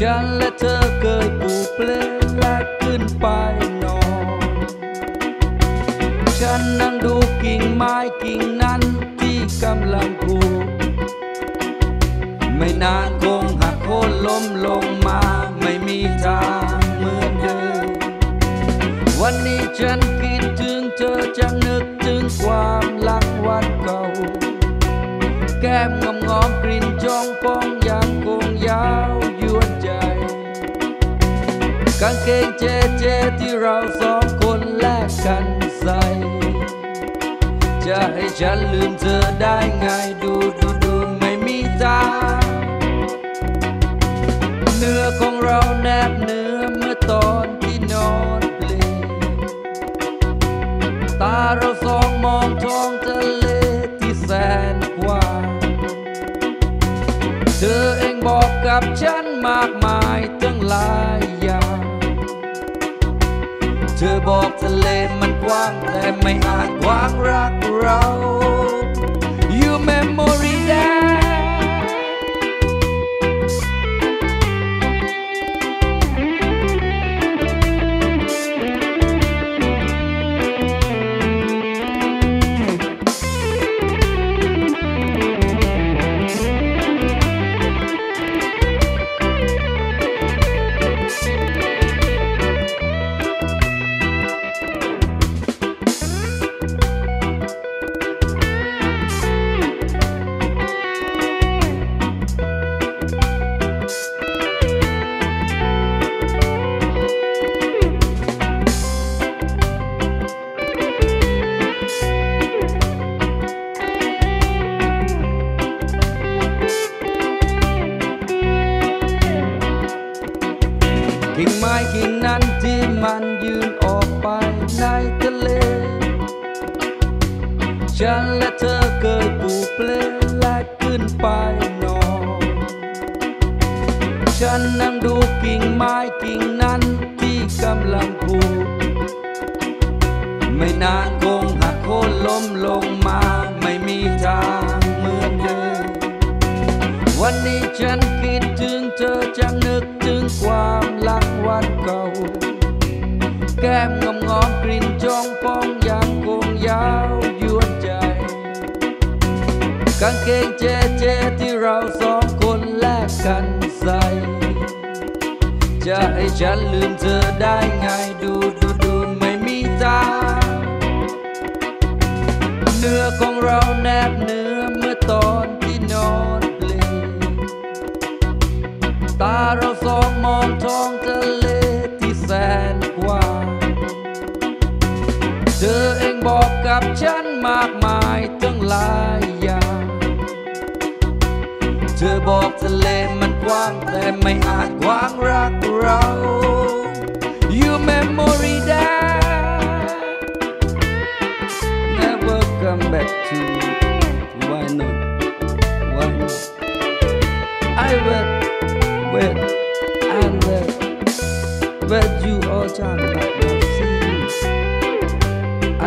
ฉันและเธอเคยปูเปลและขึ้นไปนอน ฉันนั่งดูกิ่งไม้กิ่งนั้นที่กำลังคูไม่นานคงหักโค่นล้มลงมาไม่มีทางเหมือนเดิมวันนี้ฉันางเกงเจเจที่เราสองคนแลกกันใส่ จะให้ฉันลืมเธอได้ไงดูดูดูไม่มีทางเนื้อของเราแนบเนื้อเมื่อตอนที่นอนเปลตาเราสองมองท้องทะเลที่แสนกว้างเธอเองบอกกับฉันมากมายตั้งหลาย เธอบอกทะเลมันกว้างแต่ไม่อาจกว้างรักเรา You memory กิ่งไม้กิ่งนั้นที่มันยืนออกไปในทะเล ฉันและเธอเคยปูเปลและขึ้นไปนอน ฉันนั่งดูกิ่งไม้กิ่งนั้นที่กำลังผูกไม่นานคงหักโค่นล้มลงมาไม่มีทางเหมือนเดิมวันนี้ฉันคิดถึงเธอจะนึก วันเก่า แก้มงอมงอมกลิ่นจองปองยังคงยาวยวนใจ กางเกงเจเจที่เราสองคนแลกกันใส่ จะให้ฉันลืมเธอได้ไงดูดูดูไม่มีทางเนื้อของเราแนบเนื้อ เธอเองบอกกับฉันมากมายตั้งหลายอย่าง เธอบอกทะเลมันกว้างแต่ไม่อาจกว้างรักเรา You memory that never come back to me. Why not? Why not? I wait, wait, and wait. Wait you all time like my sins.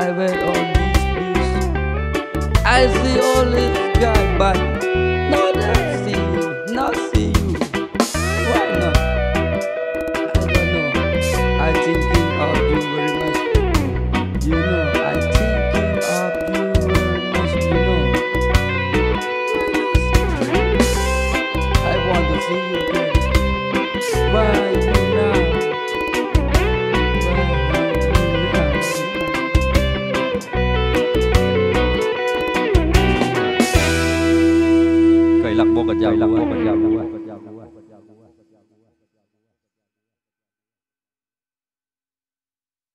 I went on this beach as the oldest guy but. 不叫了，不 dầu.